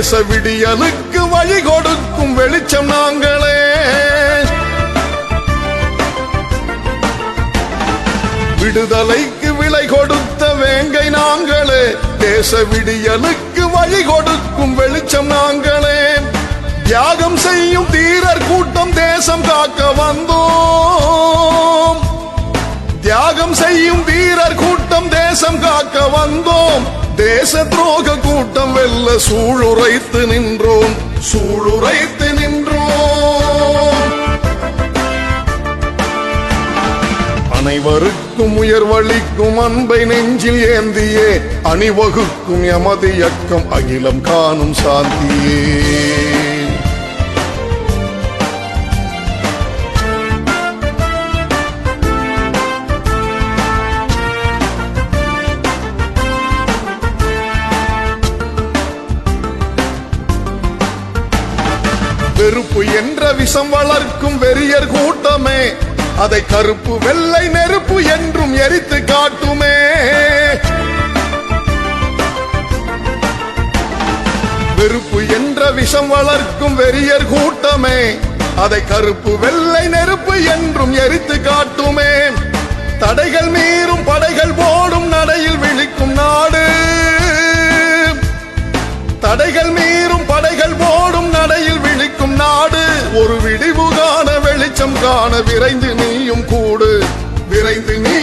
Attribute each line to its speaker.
Speaker 1: தேச விடியலுக்கு வழி கொடுக்கும் வெளிச்சம் நாங்களே. விடுதலைக்கு விலை கொடுத்த வேங்கை நாங்களே. தேச விடியலுக்கு வழி கொடுக்கும் வெளிச்சம் நாங்களே. தியாகம் செய்யும் தீரர் கூட்டம் தேசம் காக்க வந்தோம். தியாகம் செய்யும் வீரர் கூட்டம் தேசம் காக்க வந்தோம். தேச துரோக கூட்டம் வெல்ல சூளுரைத்து நின்றோம். சூளுரைத்து நின்றோம். அனைவருக்கும் உயர்வளிக்கும் அன்பை நெஞ்சில் ஏந்தியே அணிவகுக்கும் எமது இயக்கம் அகிலம் காணும் சாந்தியே. வெறுப்பு என்ற விஷம் வளர்க்கும் வெறியர் கூட்டமே. அதை கருப்பு வெள்ளை நெருப்பு என்றும் எரித்து காட்டுமே. வெறுப்பு என்ற விஷம் வளர்க்கும் வெறியர் கூட்டமே. அதை கருப்பு வெள்ளை நெருப்பு என்றும் எரித்து காட்டுமே. தடைகள் காண விரைந்து நீயும் கூடு. விரைந்து நீ